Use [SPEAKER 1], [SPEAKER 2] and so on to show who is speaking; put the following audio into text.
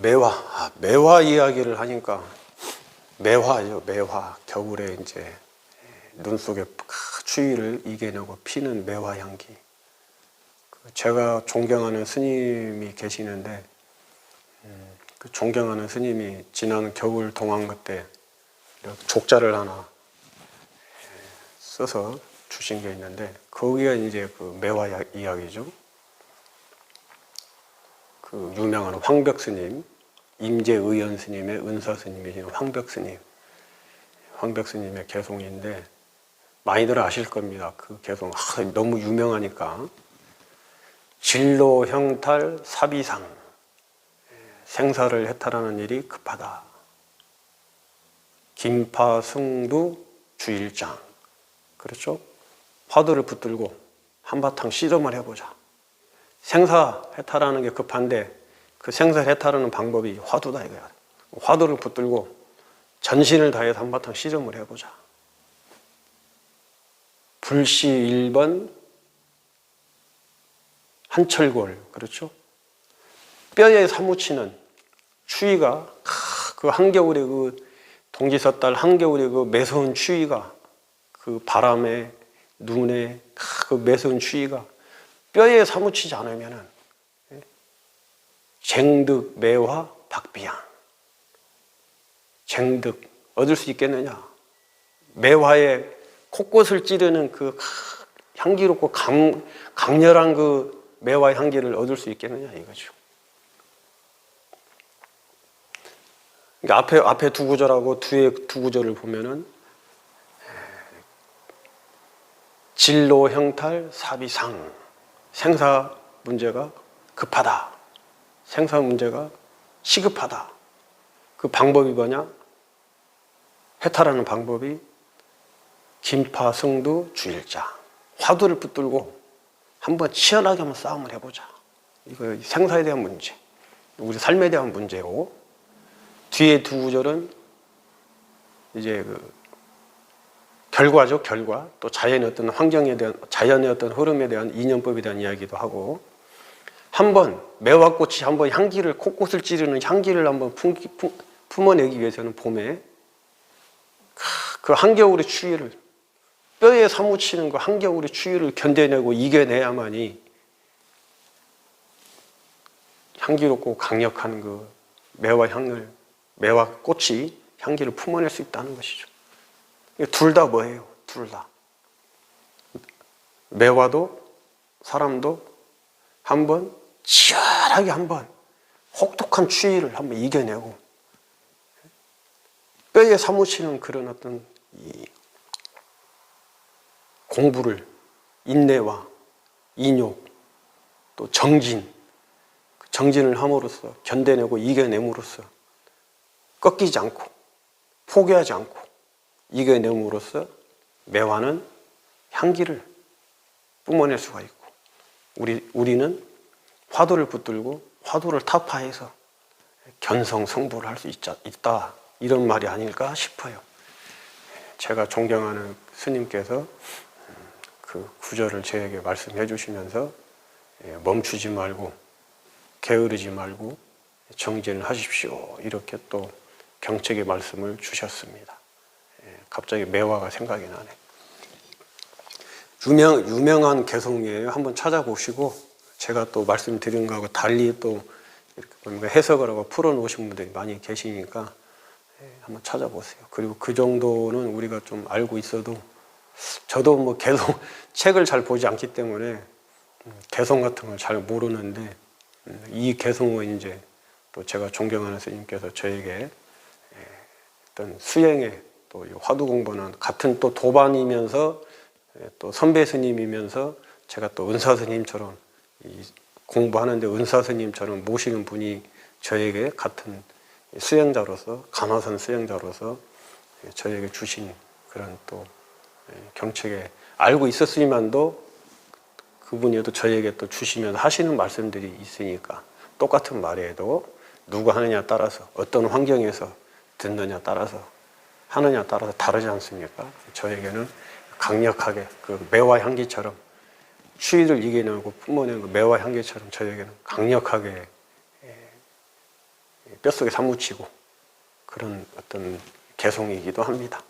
[SPEAKER 1] 매화, 아, 매화 이야기를 하니까 매화죠, 매화. 겨울에 이제 눈 속에 크- 추위를 이겨내고 피는 매화 향기. 그 제가 존경하는 스님이 계시는데, 음, 그 존경하는 스님이 지난 겨울 동안 그 때 이렇게 족자를 하나 예, 써서 주신 게 있는데, 거기가 이제 그 매화 야- 이야기죠. 그 유명한 황벽 스님, 임재의연 스님의 은사 스님이신 황벽 스님, 황벽 스님의 개송인데 많이들 아실 겁니다. 그 개송 아, 너무 유명하니까 진로 형탈 사비상 생사를 해탈하는 일이 급하다. 김파승두 주일장 그렇죠? 화두를 붙들고 한바탕 시름을 해보자. 생사 해탈하는 게 급한데 그 생사 해탈하는 방법이 화두다 이거야. 화두를 붙들고 전신을 다해서 한바탕 시름을 해보자. 불시 1번 한철골 그렇죠? 뼈에 사무치는 추위가 그 한겨울에 그 동지섣달 한겨울에 그 매서운 추위가 그 바람에 눈에 그 매서운 추위가 뼈에 사무치지 않으면은 쟁득 매화 박비양 쟁득 얻을 수 있겠느냐? 매화의 코꽃을 찌르는 그 향기롭고 강, 강렬한 그 매화 향기를 얻을 수 있겠느냐 이거죠. 그러니까 앞에 앞에 두 구절하고 뒤에 두 구절을 보면은 진로 형탈 사비상 생사 문제가 급하다. 생사 문제가 시급하다. 그 방법이 뭐냐? 해탈하는 방법이 김파승두 주일자 화두를 붙들고 한번 치열하게 한번 싸움을 해보자. 이거 생사에 대한 문제, 우리 삶에 대한 문제고 뒤에 두 구절은 이제 그 결과죠, 결과. 또 자연의 어떤 환경에 대한, 자연의 어떤 흐름에 대한 이념법에 대한 이야기도 하고, 한번, 매화꽃이 한번 향기를, 콧꽃을 찌르는 향기를 한번 품어내기 위해서는 봄에 그 한겨울의 추위를, 뼈에 사무치는 그 한겨울의 추위를 견뎌내고 이겨내야만이 향기롭고 강력한 그 매화 향을, 매화 꽃이 향기를 품어낼 수 있다는 것이죠. 둘 다 뭐예요? 둘 다. 매화도 사람도 한번 치열하게 한번 혹독한 추위를 한번 이겨내고 뼈에 사무치는 그런 어떤 이 공부를 인내와 인욕 또 정진 그 정진을 함으로써 견뎌내고 이겨냄으로써 꺾이지 않고 포기하지 않고 이겨냄으로써 매화는 향기를 뿜어낼 수가 있고 우리 우리는 화두를 붙들고 화두를 타파해서 견성 성불을 할수 있다 이런 말이 아닐까 싶어요. 제가 존경하는 스님께서 그 구절을 저에게 말씀해 주시면서 예, 멈추지 말고 게으르지 말고 정진을 하십시오 이렇게 또 경책의 말씀을 주셨습니다. 예, 갑자기 매화가 생각이 나네. 유명, 유명한 개성이에요. 한번 찾아보시고, 제가 또 말씀드린 거하고 달리 또 이렇게 해석을 하고 풀어놓으신 분들이 많이 계시니까 예, 한번 찾아보세요. 그리고 그 정도는 우리가 좀 알고 있어도 저도 뭐 개성, 책을 잘 보지 않기 때문에 음, 개성 같은 걸 잘 모르는데 음, 이 개성은 이제 또 제가 존경하는 스님께서 저에게 어떤 수행에 또이 화두 공부는 같은 또 도반이면서 예, 또 선배 스님이면서 제가 또 은사 스님처럼 이 공부하는데 은사 스님처럼 모시는 분이 저에게 같은 수행자로서 감화선 수행자로서 예, 저에게 주신 그런 또 예, 경책에 알고 있었으니만도 그분이 또 저에게 또 주시면서 하시는 말씀들이 있으니까 똑같은 말에도 누가 하느냐 따라서 어떤 환경에서 듣느냐 따라서 하느냐 따라서 다르지 않습니까? 저에게는 강력하게 그 매화 향기처럼 추위를 이겨내고 뿜어내는 그 매화 향기처럼 저에게는 강력하게 예, 뼛속에 사무치고 그런 어떤 개성이기도 합니다.